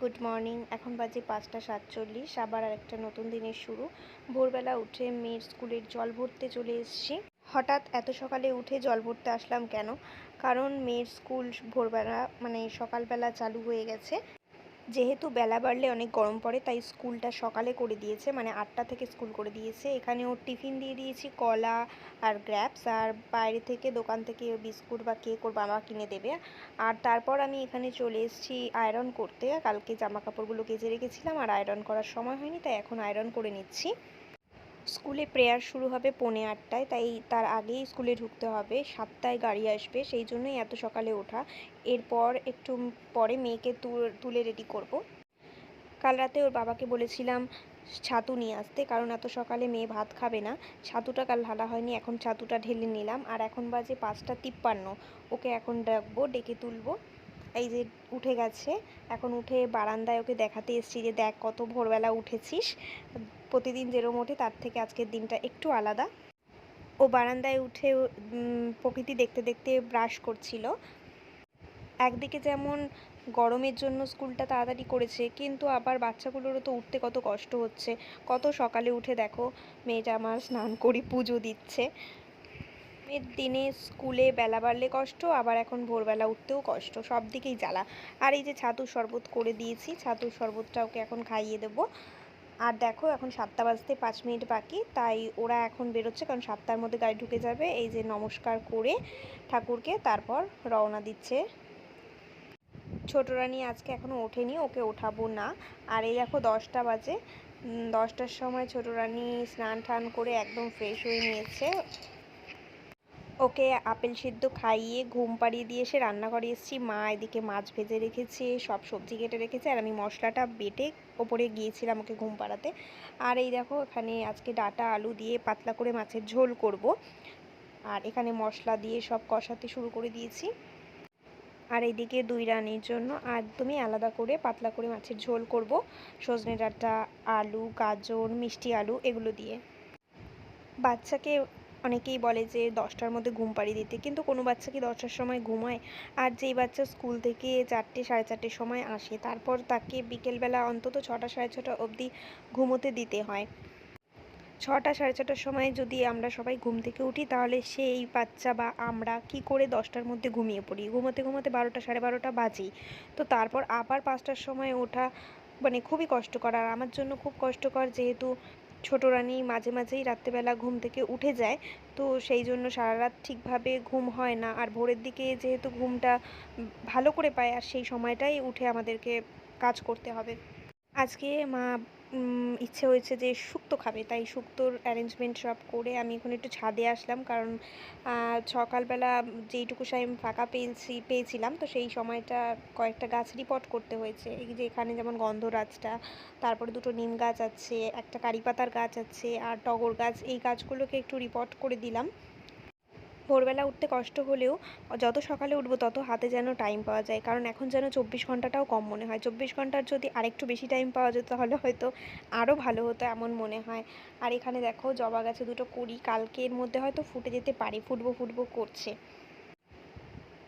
Good morning. এখন বাজে পাঁচটা সাতচল্লিশ, আবার আরেকটা নতুন দিনের শুরু। ভোরবেলা উঠে মেয়ের স্কুলের জল ভরতে চলে এসেছি। হঠাৎ এত সকালে উঠে জল ভরতে আসলাম কেন? কারণ মেয়ের স্কুল ভোরবেলা মানে সকালবেলা চালু হয়ে গেছে। যেহেতু বেলা বাড়লে অনেক গরম পড়ে, তাই স্কুলটা সকালে করে দিয়েছে মানে আটটা থেকে স্কুল করে দিয়েছে। এখানে ওর টিফিন দিয়ে দিয়েছি, কলা আর গ্র্যাপস, আর বাইরে থেকে দোকান থেকে বিস্কুট বা কেক ওর বাবা কিনে দেবে। আর তারপর আমি এখানে চলে এসেছি আয়রন করতে। কালকে জামা কাপড়গুলো কেচে রেখেছিলাম, আর আয়রন করার সময় হয়নি, তাই এখন আয়রন করে নিচ্ছি। স্কুলে প্রেয়ার শুরু হবে পৌনে আটটায়, তাই তার আগেই স্কুলে ঢুকতে হবে। সাতটায় গাড়ি আসবে, সেই জন্যই এত সকালে ওঠা। এরপর একটু পরে মেয়েকে তুলে রেডি করব। কাল রাতে ওর বাবাকে বলেছিলাম, ছাতু নিয়ে আসতে, কারণ এত সকালে মেয়ে ভাত খাবে না। ছাতুটা কাল ঢালা হয়নি, এখন ছাতুটা ঢেলে নিলাম। আর এখন বাজে পাঁচটা তিপ্পান্ন। ওকে এখন ডাকবো, ডেকে তুলবো। এই যে উঠে গেছে। এখন উঠে বারান্দায় ওকে দেখাতে এসছি যে, দেখ কত ভোরবেলা উঠেছিস। প্রতিদিন যেরম ওঠে, তার থেকে আজকের দিনটা একটু আলাদা। ও বারান্দায় উঠে প্রকৃতি দেখতে দেখতে ব্রাশ করছিল। একদিকে যেমন গরমের জন্য স্কুলটা তাড়াতাড়ি করেছে, কিন্তু আবার বাচ্চাগুলোরও তো উঠতে কত কষ্ট হচ্ছে। কত সকালে উঠে দেখো, মেয়েটা আমার স্নান করি পুজো দিচ্ছে। গরমের দিনে স্কুলে বেলা বাড়লে কষ্ট, আবার এখন ভোরবেলা উঠতেও কষ্ট, সব দিকেই জ্বালা। আর এই যে ছাতুর শরবত করে দিয়েছি, ছাতুর শরবতটা ওকে এখন খাইয়ে দেবো। আর দেখো, এখন সাতটা বাজতে পাঁচ মিনিট বাকি, তাই ওরা এখন বেরোচ্ছে কারণ সাতটার মধ্যে গাড়ি ঢুকে যাবে। এই যে নমস্কার করে ঠাকুরকে তারপর রওনা দিচ্ছে। ছোট রানী আজকে এখনও ওঠেনি, ওকে ওঠাবো না। আর এই দেখো, দশটা বাজে। দশটার সময় ছোট রানী স্নান টান করে একদম ফ্রেশ হয়ে নিয়েছে। ওকে আপেল সিদ্ধ খাইয়ে ঘুম পাড়িয়ে দিয়ে এসে রান্নাঘরে এসেছি। মা এদিকে মাছ ভেজে রেখেছে, সব সবজি কেটে রেখেছে, আর আমি মশলাটা বেটে ওপরে গিয়েছিলাম ওকে ঘুম পাড়াতে। আর এই দেখো, এখানে আজকে ডাটা, আলু দিয়ে পাতলা করে মাছের ঝোল করব। আর এখানে মশলা দিয়ে সব কষাতে শুরু করে দিয়েছি। আর এইদিকে দুই রানির জন্য একদমই আলাদা করে পাতলা করে মাছের ঝোল করব। সজনে ডাঁটা, আলু, গাজর, মিষ্টি আলু এগুলো দিয়ে। বাচ্চাকে অনেকেই বলে যে দশটার মধ্যে ঘুম পাড়িয়ে দিতে। কিন্তু কোনো বাচ্চা কি দশটার সময় ঘুমায়? আর যেই বাচ্চা স্কুল থেকে চারটে, সাড়ে চারটের সময় আসে, তারপর তাকে বিকেলবেলা অন্তত ছটা, সাড়ে ছটা অবধি ঘুমোতে দিতে হয়। ছটা, সাড়ে ছটার সময় যদি আমরা সবাই ঘুম থেকে উঠি, তাহলে সেই বাচ্চা বা আমরা কি করে দশটার মধ্যে ঘুমিয়ে পড়ি? ঘুমোতে ঘুমোতে বারোটা, সাড়ে বারোটা বাজেই। তো তারপর আবার পাঁচটার সময় ওঠা মানে খুবই কষ্টকর। আর আমার জন্য খুব কষ্টকর যেহেতু ছোটো রানী মাঝে মাঝেই রাত্রেবেলা ঘুম থেকে উঠে যায়। তো সেই জন্য সারা রাত ঠিকভাবে ঘুম হয় না। আর ভোরের দিকে যেহেতু ঘুমটা ভালো করে পায়, আর সেই সময়টাই উঠে আমাদেরকে কাজ করতে হবে। আজকে মা ইচ্ছে হয়েছে যে শুক্তো খাবে, তাই শুক্তোর অ্যারেঞ্জমেন্ট সব করে আমি এখন একটু ছাদে আসলাম কারণ সকালবেলা যেইটুকু টাইম ফাঁকা পেয়েছি, পেয়েছিলাম তো সেই সময়টা কয়েকটা গাছ রিপোর্ট করতে হয়েছে। এই যে এখানে যেমন গন্ধরাজটা তারপরে দুটো নিম গাছ আছে, একটা কারি পাতার গাছ আছে আর টগর গাছ, এই গাছগুলোকে একটু রিপোর্ট করে দিলাম। ভোরবেলা উঠতে কষ্ট হলেও যত সকালে উঠবো তত হাতে যেন টাইম পাওয়া যায়। কারণ এখন যেন চব্বিশ ঘন্টাটাও কম মনে হয়। চব্বিশ ঘণ্টার যদি আরেকটু বেশি টাইম পাওয়া যেত তাহলে হয়তো আরও ভালো হতো এমন মনে হয়। আর এখানে দেখো জবা গাছে দুটো কুড়ি কালকের মধ্যে হয়তো ফুটে যেতে পারে। ফুটবো ফুটবো করছে।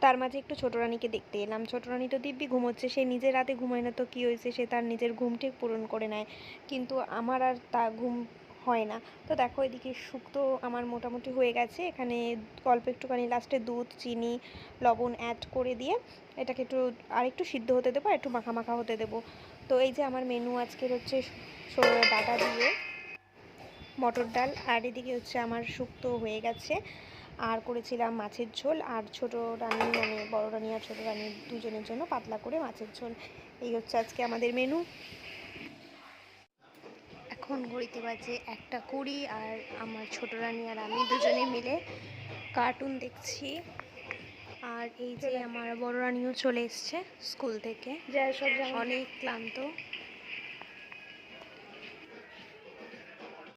তার মাঝে একটু ছোটো রানীকে দেখতে এলাম। ছোটো রানী তো দিব্যি ঘুমোচ্ছে। সে নিজের রাতে ঘুমায় না তো কী হয়েছে? সে তার নিজের ঘুম ঠিক পূরণ করে নেয়। কিন্তু আমার আর তা ঘুম হয় না। তো দেখো এদিকে শুক্তো আমার মোটামুটি হয়ে গেছে। এখানে অল্প একটুখানি লাস্টে দুধ, চিনি, লবণ অ্যাড করে দিয়ে এটাকে একটু আর একটু সিদ্ধ হতে দেবো একটু মাখা মাখা হতে দেবো। তো এই যে আমার মেনু আজকের হচ্ছে ডাটা দিয়ে মটর ডাল আর এদিকে হচ্ছে আমার শুক্তো হয়ে গেছে। আর করেছিলাম মাছের ঝোল আর ছোট রানী মানে বড় রানী আর ছোটো রানী দুজনের জন্য পাতলা করে মাছের ঝোল। এই হচ্ছে আজকে আমাদের মেনু এখন ঘড়িতে বাজে একটা কুড়ি আর আমার ছোট রানী আর আমি দুজনে মিলে কার্টুন দেখছি। আর এই যে আমার বড় রানীও চলে এসছে স্কুল থেকে। অনেক ক্লান্ত।